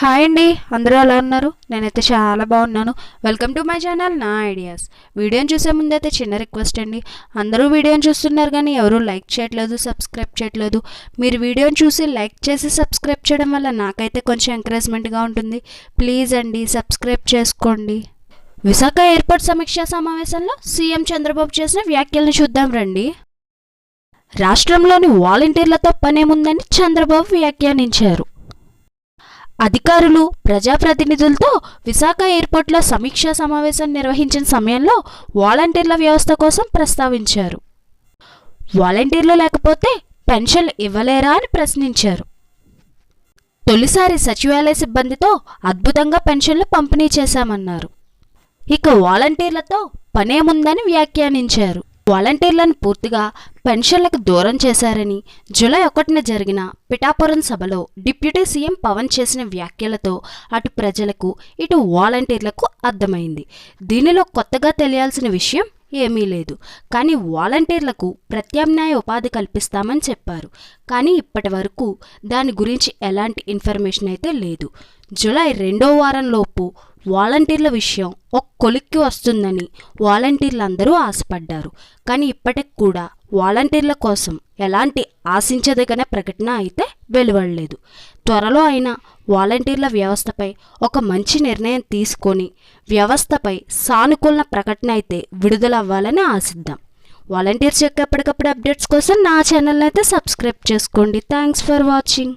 Hi అండి అందరూ ఎలా ఉన్నారు? నేనైతే చాలా బాగున్నాను. వెల్కమ్ టు మై ఛానల్ నా ఐడియాస్ వీడియోని చూసే ముందైతే చిన్న రిక్వెస్ట్ అండి. అందరూ వీడియోని చూస్తున్నారు కానీ ఎవరూ లైక్ చేయట్లేదు సబ్స్క్రైబ్ చేయట్లేదు. మీరు వీడియోని చూసి లైక్ చేసి సబ్స్క్రైబ్ చేయడం వల్ల నాకైతే కొంచెం ఎంకరేజ్మెంట్గా ఉంటుంది. ప్లీజ్ అండి సబ్స్క్రైబ్ చేసుకోండి. విశాఖ ఎయిర్పోర్ట్ సమీక్షా సమావేశంలో సీఎం చంద్రబాబు చేసిన వ్యాఖ్యలను చూద్దాం రండి. రాష్ట్రంలోని వాలంటీర్లతో పనేముందని చంద్రబాబు వ్యాఖ్యానించారు. అధికారులు ప్రజాప్రతినిధులతో విశాఖ ఎయిర్పోర్ట్లో సమీక్షా సమావేశం నిర్వహించిన సమయంలో వాలంటీర్ల వ్యవస్థ కోసం ప్రస్తావించారు. వాలంటీర్లు లేకపోతే పెన్షన్ ఇవ్వలేరా అని ప్రశ్నించారు. తొలిసారి సచివాలయ సిబ్బందితో అద్భుతంగా పెన్షన్లు పంపిణీ చేశామన్నారు. ఇక వాలంటీర్లతో పనేముందని వ్యాఖ్యానించారు. వాలంటీర్లను పూర్తిగా పెన్షన్లకు దూరం చేశారని జూలై ఒకటిన జరిగిన పిఠాపురం సభలో డిప్యూటీ సీఎం పవన్ చేసిన వ్యాఖ్యలతో అటు ప్రజలకు ఇటు వాలంటీర్లకు అర్థమైంది. దీనిలో కొత్తగా తెలియాల్సిన విషయం ఏమీ లేదు. కానీ వాలంటీర్లకు ప్రత్యామ్నాయ ఉపాధి కల్పిస్తామని చెప్పారు. కానీ ఇప్పటి వరకు దాని గురించి ఎలాంటి ఇన్ఫర్మేషన్ అయితే లేదు. జూలై రెండో వారంలోపు వాలంటీర్ల విషయం ఒక కొలిక్కి వస్తుందని వాలంటీర్లందరూ ఆశపడ్డారు. కానీ ఇప్పటికి కూడా వాలంటీర్ల కోసం ఎలాంటి ఆశించదగిన ప్రకటన అయితే వెలువడలేదు. త్వరలో అయిన వాలంటీర్ల వ్యవస్థపై ఒక మంచి నిర్ణయం తీసుకొని వ్యవస్థపై సానుకూల ప్రకటన అయితే విడుదలవ్వాలని ఆశిద్దాం. వాలంటీర్స్ యొక్క ఎప్పటికప్పుడు అప్డేట్స్ కోసం నా ఛానల్ని అయితే సబ్స్క్రైబ్ చేసుకోండి. Thanks for watching.